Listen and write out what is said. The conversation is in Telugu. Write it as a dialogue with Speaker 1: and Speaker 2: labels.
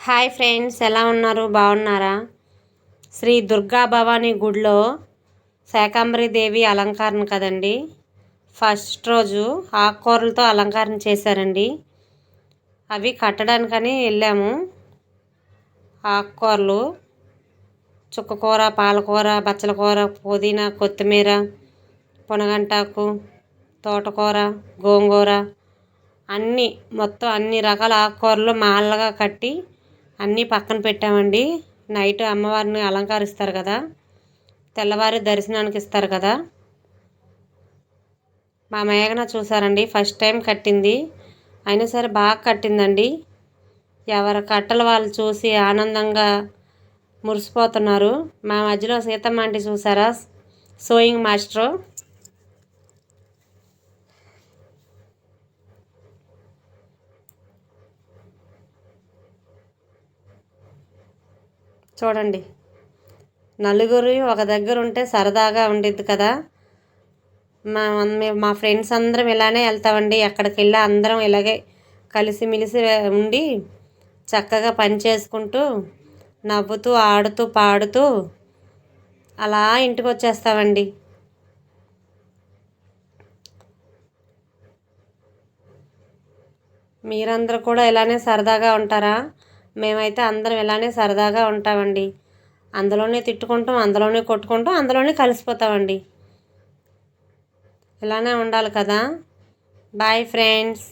Speaker 1: హాయ్ ఫ్రెండ్స్ ఎలా ఉన్నారు? బాగున్నారా? శ్రీ దుర్గా భవానీ గుడిలో శాకాంబరి దేవి అలంకరణ కదండి. ఫస్ట్ రోజు ఆకుకూరలతో అలంకరణ చేశారండి. అవి కట్టడానికని వెళ్ళాము. ఆకుకూరలు చుక్కకూర పాలకూర బచ్చల కూర పుదీనా కొత్తిమీర పునగంటాకు తోటకూర గోంగూర అన్నీ మొత్తం అన్ని రకాల ఆకుకూరలు మాలగా కట్టి అన్నీ పక్కన పెట్టామండి. నైట్ అమ్మవారిని అలంకరిస్తారు కదా. తెల్లవారి దర్శనానికి ఇస్తారు కదా. మా మేఘన చూసారండి ఫస్ట్ టైం కట్టింది. అయినా సరే బాగా కట్టిందండి. ఎవరి కట్టలు వాళ్ళు చూసి ఆనందంగా మురిసిపోతున్నారు. మా మధ్యలో సీతమ్మ అంటే చూసారా సోయింగ్ మాస్టరు చూడండి. నలుగురు ఒక దగ్గర ఉంటే సరదాగా ఉండిద్ది కదా. మా మా ఫ్రెండ్స్ అందరం ఇలానే వెళ్తామండి. ఎక్కడికి వెళ్ళి అందరం ఇలాగే కలిసిమెలిసి ఉండి చక్కగా పని చేసుకుంటూ నవ్వుతూ ఆడుతూ పాడుతూ అలా ఇంటికి వచ్చేస్తామండి. మీరందరూ కూడా ఇలానే సరదాగా ఉంటారా? మేమైతే అందరం ఇలానే సరదాగా ఉంటామండి. అందులోనే తిట్టుకుంటాం అందులోనే కొట్టుకుంటాం అందులోనే కలిసిపోతామండి. ఇలానే ఉండాలి కదా. Bye friends